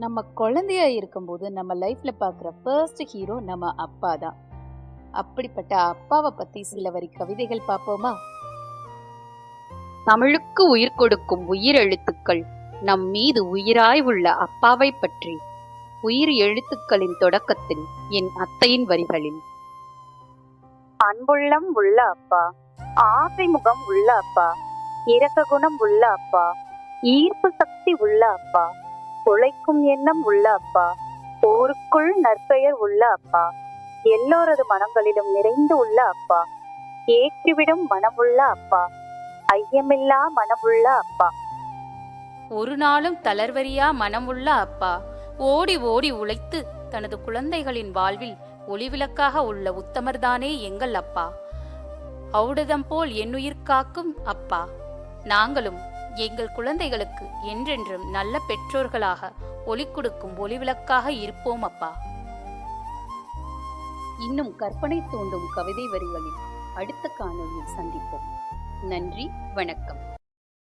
நம்ம குழந்தையா இருக்கும்போது நம்ம லைஃப்ல பார்க்குற ஃபர்ஸ்ட் ஹீரோ நம்ம அப்பா தான். அப்படிப்பட்ட அப்பாவை பத்தி சில வரி கவிதைகள் பார்ப்போமா? தமிழுக்கு உயிர் கொடுக்கும் உயிர் எழுத்துக்கள் நம் மீது உயிராய் உள்ள அப்பாவை பற்றி. உயிர் எழுத்துக்களின் தொடக்கத்தில் என் அத்தையின் வரிகளில். அன்புள்ளம் உள்ள அப்பா ஆசை முகம் உள்ள அப்பா இரக்க குணம் உள்ள அப்பா ஈர்ப்பு சக்தி உள்ள அப்பா உழைக்கும் எண்ணம் உள்ள அப்பா. போருக்குள் நற்பெயர் உள்ள அப்பா. எல்லோரது மனங்களிலும் நிறைந்து உள்ள அப்பா. ஏற்றிவிடும் மனமுள்ள அப்பா. ஐயமில்லா மனமுள்ள அப்பா. ஒரு நாளும் தளர்வரியா மனமுள்ள அப்பா. ஓடி ஓடி உழைத்து தனது குழந்தைகளின் வாழ்வில் ஒளிவிளக்காக உள்ள உத்தமர்தானே எங்கள் அப்பா. ஔடதம் போல் என்னுயிர் காக்கும் அப்பா. நாங்களும் எங்கள் குழந்தைகளுக்கு என்றென்றும் நல்ல பெற்றோர்களாக ஒளி கொடுக்கும் ஒளிவிளக்காக இருப்போம் அப்பா. இன்னும் கற்பனை தூண்டும் கவிதை வரிகளில் அடுத்த காணொலியில் சந்திப்போம். நன்றி வணக்கம்.